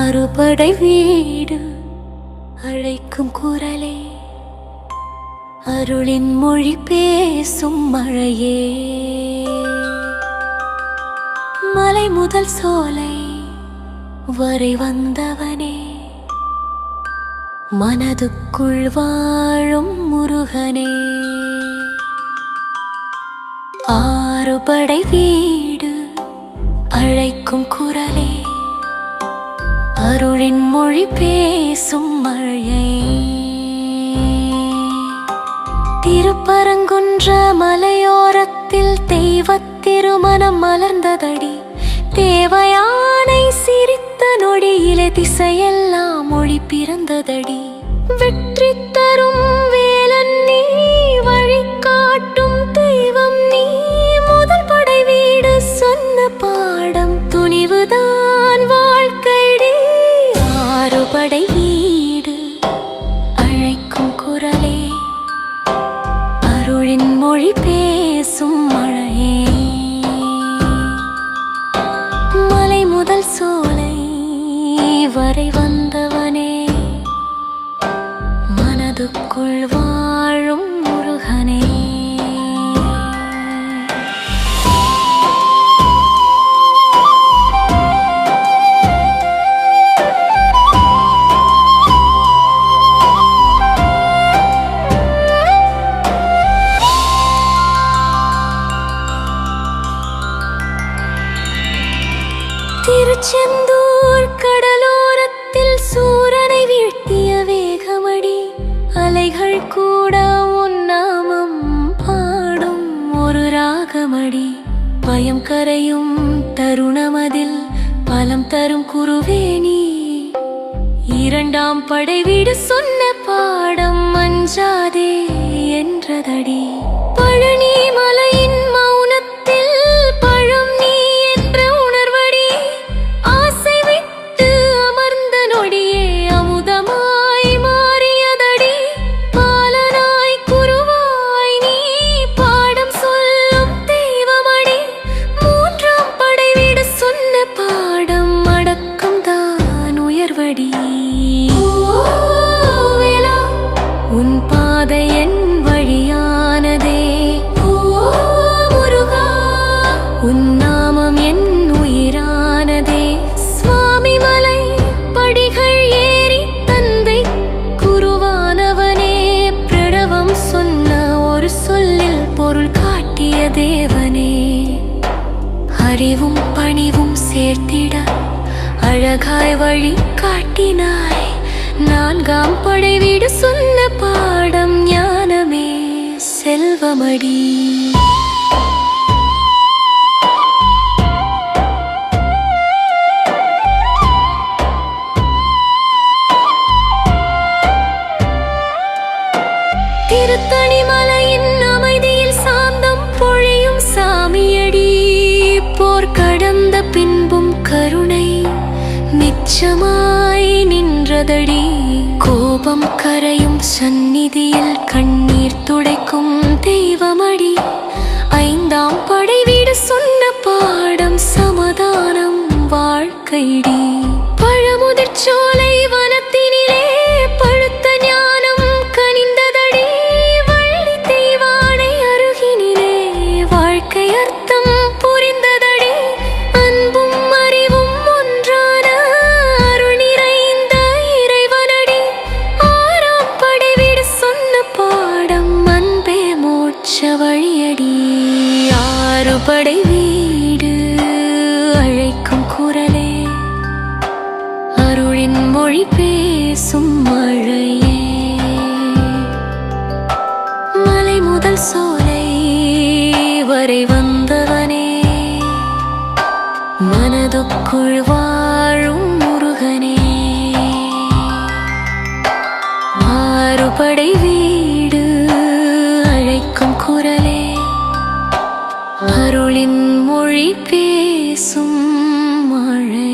ஆறுபடை வீடு அழைக்கும் குரலே. அருளின் மொழி பேசும் மழையே. மலை முதல் சோலை வரை வந்தவனே. மனதுக்குள் வாழும் முருகனே. ஆறுபடை வீடு அழைக்கும் குரலே. அருளின் மொழி பேசும் மழையே. திருப்பரங்குன்ற மலையோரத்தில் தெய்வத் திருமணம் மலர்ந்ததடி. தேவயானை சிரித்த நொடியிலே திசையெல்லாம் மொழி பிறந்ததடி. சோலை வரை வந்தவனே மனதுக்குள் வாழும் திருச்செந்தூர் கடலோரத்தில் சூரனை வீழ்த்திய வேகமடி. அலைகள் கூட உன்னாமம் பாடும் ஒரு ராகமடி. பயம் கரையும் தருணமதில் பலம் தரும் குருவேணி. இரண்டாம் படை வீடு சொன்ன பாடம் அஞ்சாதே என்றதடி. பழனி தான் உன் பாதை என் வழியானதே. உன் நாமம் என் உயிரானதே. சுவாமி மலை படிகள் ஏறி தந்தை குருவானவனே. பிரணவம் சொன்ன ஒரு சொல்லில் பொருள் காட்டிய தேவனே. அறிவும் பணிவும் சேர்த்திட அழகாய் வழி காட்டினாய். நான்காம் படை வீடு சொன்ன பாடம் ஞானமே. செல்வமடி. நிச்சமாய் நின்றதடி. கோபம் கரையும் சந்நிதியில் கண்ணீர் துடைக்கும் தெய்வமடி. ஐந்தாம் படை வீடு சொன்ன பாடம் சமாதானம் வாழ்க்கைடி. படை வீடு அழைக்கும் குரலே. அருளின் மொழி பேசும் மழையே. மலை முதல் சோலை வரை வந்தவனே. மனதுக்குள் வாழும் முருகனே. மாறுபடை வீடு அருளின் பேசும் மழை.